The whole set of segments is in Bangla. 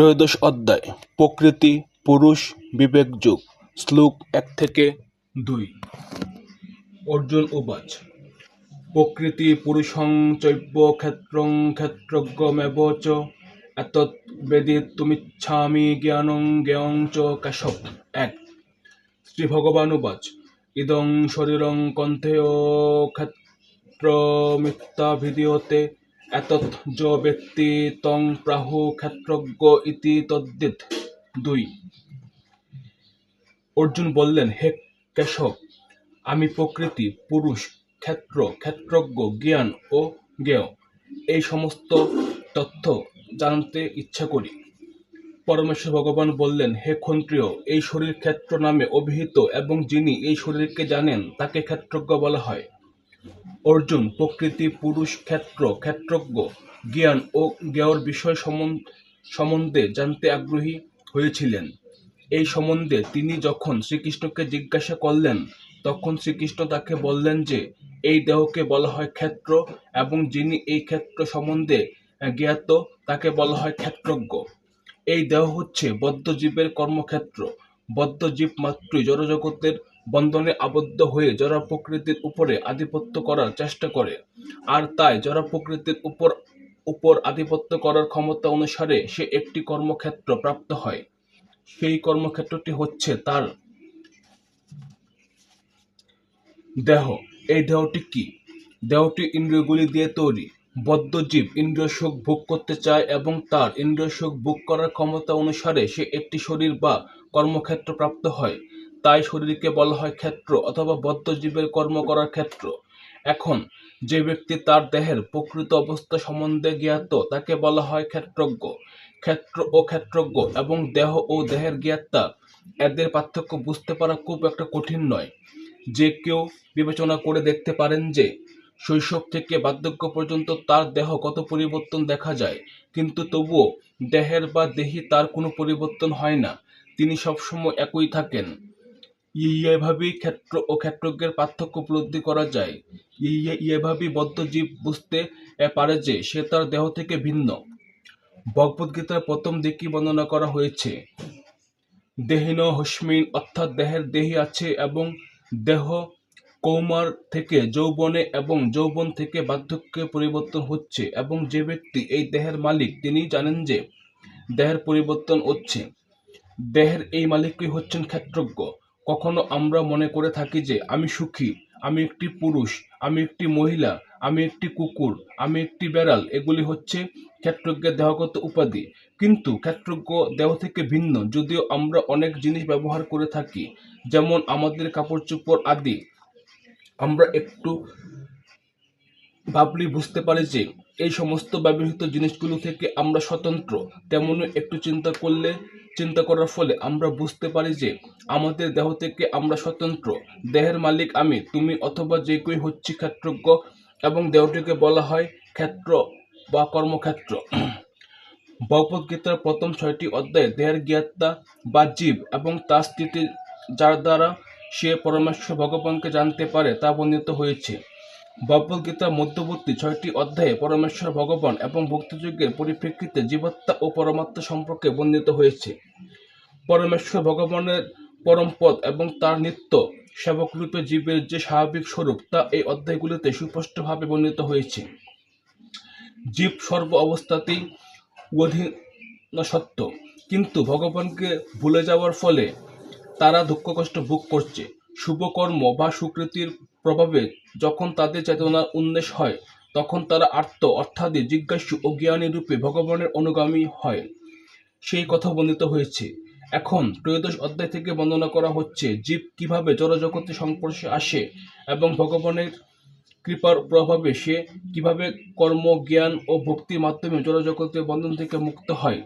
ত্রয়োদশ অধ্যায়, প্রকৃতি, পুরুষ বিবেকযোগ শ্লোক এক থেকে দুই। অর্জুন উবাচ প্রকৃতি পুরুষং চৈব ক্ষেত্রং ক্ষেত্রজ্ঞমেব চ, এতৎ বেদিতুমিচ্ছামি জ্ঞানং জ্ঞেয়ং চ কেশব। এক শ্রী ভগবান উবাচ ইদং শরীরং কণ্ঠেয় ক্ষেত্রমিত্যাভিধীয়তে এতৎ য ব্যক্তি তং প্রাহু ক্ষেত্রজ্ঞ ইতি তদ্বিদ দুই। অর্জুন বললেন, হে কেশব, আমি প্রকৃতি, পুরুষ, ক্ষেত্র, ক্ষেত্রজ্ঞ, জ্ঞান ও জ্ঞেয়। এই সমস্ত তথ্য জানতে ইচ্ছা করি। পরমেশ্বর ভগবান বললেন, হে ক্ষত্রিয়, এই শরীর ক্ষেত্র নামে অভিহিত এবং যিনি এই শরীরকে জানেন, তাকে ক্ষেত্রজ্ঞ বলা হয়। অর্জুন প্রকৃতি, পুরুষ, ক্ষেত্র, ক্ষেত্রজ্ঞ, জ্ঞান ও জ্ঞেয়র বিষয় সম্বন- সম্বন্ধে জানতে আগ্রহী হয়েছিলেন। এই সম্বন্ধে তিনি যখন শ্রীকৃষ্ণকে জিজ্ঞাসা করলেন, তখন শ্রীকৃষ্ণ তাকে বললেন যে, এই দেহকে বলা হয় ক্ষেত্র এবং যিনি এই ক্ষেত্র সম্বন্ধে জ্ঞাত, তাকে বলা হয় ক্ষেত্রজ্ঞ। এই দেহ হচ্ছে বদ্ধজীবের কর্মক্ষেত্র। বদ্ধজীব মাত্রই জড়জগতের বন্ধনে আবদ্ধ হয়ে জড় প্রকৃতির উপরে আধিপত্য করার চেষ্টা করে। আর তাই জড় প্রকৃতির উপর উপর আধিপত্য করার ক্ষমতা অনুসারে সে একটি কর্মক্ষেত্র প্রাপ্ত হয়। সেই কর্মক্ষেত্রটি হচ্ছে তার দেহ। এই দেহটি কি? দেহটি ইন্দ্রিয়গুলি দিয়ে তৈরি। বদ্ধজীব ইন্দ্রিয় সুখ ভোগ করতে চায় এবং তার ইন্দ্রিয় সুখ ভোগ করার ক্ষমতা অনুসারে সে একটি শরীর বা কর্মক্ষেত্র প্রাপ্ত হয়। তাই শরীরকে বলা হয় ক্ষেত্র অথবা বদ্ধজীবের কর্ম করার ক্ষেত্র। এখন, যে ব্যক্তি তার দেহের প্রকৃত অবস্থা সম্বন্ধে জ্ঞাত, তাকে বলা হয় ক্ষেত্রজ্ঞ। ক্ষেত্র ও ক্ষেত্রজ্ঞ এবং দেহ ও দেহের জ্ঞাতা, এদের পার্থক্য বুঝতে পারা খুব একটা কঠিন নয়। যে কেউ বিবেচনা করে দেখতে পারেন যে, শৈশব থেকে বার্ধক্য পর্যন্ত তার দেহ কত পরিবর্তন দেখা যায়, কিন্তু তবুও দেহের বা দেহি তার কোনো পরিবর্তন হয় না। তিনি সবসময় একই থাকেন। এভাবেই ক্ষেত্র ও ক্ষেত্রজ্ঞের পার্থক্য উপলব্ধি করা যায়। ই- এভাবেই বদ্ধজীব বুঝতে পারে যে সে তার দেহ থেকে ভিন্ন। ভগবদ্গীতার প্রথম দিকই বর্ণনা করা হয়েছে। দেহিন হস্মিন অর্থাৎ দেহের দেহি আছে এবং দেহ কৌমার থেকে যৌবনে এবং যৌবন থেকে বার্ধক্যে পরিবর্তন হচ্ছে এবং যে ব্যক্তি এই দেহের মালিক, তিনি জানেন যে দেহের পরিবর্তন হচ্ছে। দেহের এই মালিকই হচ্ছেন ক্ষেত্রজ্ঞ। কখনো আমরা মনে করে থাকি যে আমি সুখী, আমি একটি পুরুষ, আমি একটি মহিলা, আমি একটি কুকুর, আমি একটি বেড়াল, এগুলি হচ্ছে ক্ষেত্রজ্ঞের দেহগত উপাধি। কিন্তু ক্ষেত্রজ্ঞ দেহ থেকে ভিন্ন, যদিও আমরা অনেক জিনিস ব্যবহার করে থাকি, যেমন আমাদের কাপড় চোপড় আদি। আমরা একটু ভাবলি বুঝতে পারি যে এই সমস্ত ব্যবহৃত জিনিসগুলো থেকে আমরা স্বতন্ত্র, তেমনই একটু চিন্তা করলে চিন্তা করার ফলে আমরা বুঝতে পারি যে আমাদের দেহ থেকে আমরা স্বতন্ত্র। দেহের মালিক আমি, তুমি অথবা যে কেউ হচ্ছে ক্ষেত্রজ্ঞ এবং দেহটিকে বলা হয় ক্ষেত্র বা কর্মক্ষেত্র। ভগবদ্গীতার প্রথম ছয়টি অধ্যায়ে দেহের জ্ঞাতা বা জীব এবং তার স্থিতি যার দ্বারা সে পরমেশ্বর ভগবানকে জানতে পারে তা বর্ণিত হয়েছে। ভগবদ্গীতার মধ্যবর্তী ছয়টি অধ্যায়ে পরমেশ্বর ভগবান এবং ভক্তিযুগের পরিপ্রেক্ষিতে জীবাত্মা ও পরমাত্মা সম্পর্কে বর্ণিত হয়েছে। পরমেশ্বর ভগবানের পরম পদ এবং তার নিত্য সেবকরূপে জীবের যে স্বাভাবিক স্বরূপ, তা এই অধ্যায়গুলিতে সুস্পষ্টভাবে বর্ণিত হয়েছে। জীব সর্ব অবস্থাতেই অধীন সত্য কিন্তু ভগবানকে ভুলে যাওয়ার ফলে তারা দুঃখ কষ্ট ভোগ করছে। শুভকর্ম বা সুকৃতির প্রভাবে যখন তাদের চেতনার উন্মেষ হয়, তখন তারা আর্ত অর্থাৎ জিজ্ঞাসু ও জ্ঞানী রূপে ভগবানের অনুগামী হয়। সেই কথা বর্ণিত হয়েছে। এখন ত্রয়োদশ অধ্যায় থেকে বর্ণনা করা হচ্ছে জীব কীভাবে জড়জগতের সংস্পর্শে আসে এবং ভগবানের কৃপার প্রভাবে সে কীভাবে কর্ম, জ্ঞান ও ভক্তির মাধ্যমে জড়জগতের বন্ধন থেকে মুক্ত হয়।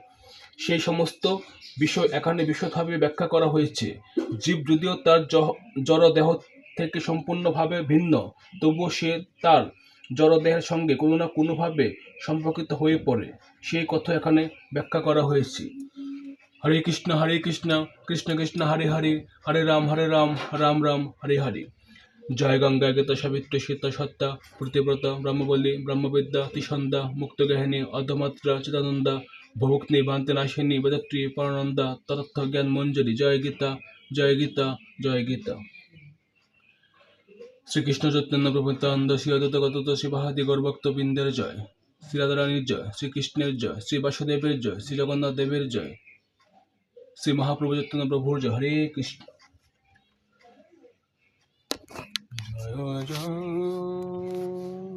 সেই সমস্ত বিষয় এখানে বিশদভাবে ব্যাখ্যা করা হয়েছে। জীব যদিও তার জ- জড় দেহ থেকে সম্পূর্ণভাবে ভিন্ন, তবুও সে তার জড়দেহের সঙ্গে কোনো না কোনোভাবে সম্পর্কিত হয়ে পড়ে। সেই কথা এখানে ব্যাখ্যা করা হয়েছে। হরে কৃষ্ণ হরে কৃষ্ণ কৃষ্ণ কৃষ্ণ, হরে হরে হরে রাম হরে রাম রাম রাম, হরে হরে। জয় গঙ্গা গীতা সাবিত্রী সীতা সত্তা, প্রতিব্রত, ব্রহ্মবলী, ব্রহ্মবিদ্যা তিসন্ধা মুক্তগাহিনী অর্ধমাত্রা চিদানন্দা ভবক নিবান্তে নাশিনী বেদত্রী, পরানন্দা ততত্থ জ্ঞান মঞ্জরি। জয় গীতা জয় গীতা জয় গীতা। শ্রীকৃষ্ণ চৈতন্য প্রভুতানন্দ শ্রী অদ্বৈত গত শ্রী বাহাদি গৌরভক্ত বৃন্দের জয়। শ্রী রাধারানীর জয়, শ্রীকৃষ্ণের জয়, শ্রী বাসুদেবের জয় শ্রী দেবের জয়। শ্রী মহাপ্রভু চৈতন্য প্রভুর জয় হরে কৃষ্ণ জয় জয়